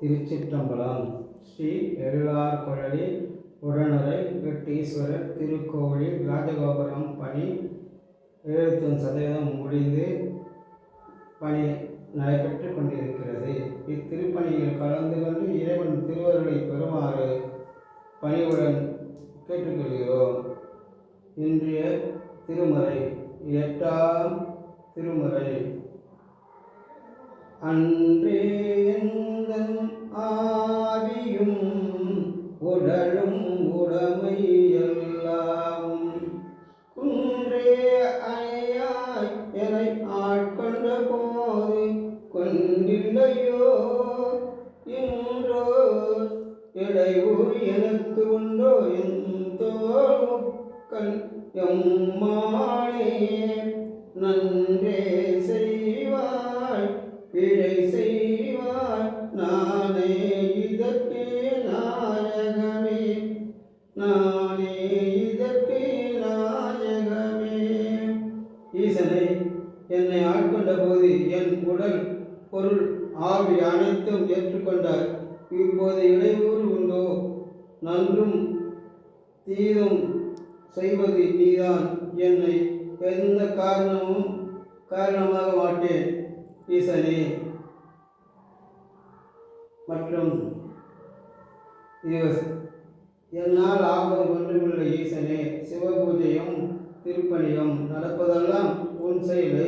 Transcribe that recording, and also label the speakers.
Speaker 1: திருச்சிற்றம்பலம் ஸ்ரீ எருளார் குழலி உடனுரை வெட்டீஸ்வரர் திருக்கோவிலில் ராஜகோபுரம் பணி எழுபத்தொன்று சதவீதம் முடிந்து பணி நடைபெற்று கொண்டிருக்கிறது. இத்திருப்பணியில் கலந்து கொண்டு இறைவன் திருவருளை பெறுமாறு பணிவுடன் கேட்டுக்கொள்கிறோம். இன்றைய திருமுறை எட்டாம் திருமுறை. அன்றே கொண்டில்லையோ இன்றோ இடையூறு எனக்கு உண்டோ எந்தோக்கள் எம்மானே. நன்றே செய்வாய் பிழை செய்வாய் நானே இதற்கு நாயகமே. நானே இதற்கு நாயகமே. ஈசனை என்னை ஆட்கொண்ட போது என் உடல் பொருள் ஆவி அனைத்தும் ஏற்றுக்கொண்டார். இப்போது இடையூறு உண்டோ? நன்றும் தீதும் செய்வது நீதான். என்னை எந்த காரணமும் காரணமாக மாட்டேன் ஈசனே. மற்றும் என்னால் ஆவது ஒன்றுமில்லை ஈசனே. சிவபூஜையும் திருப்பணியும் நடப்பதெல்லாம் உன் செயலே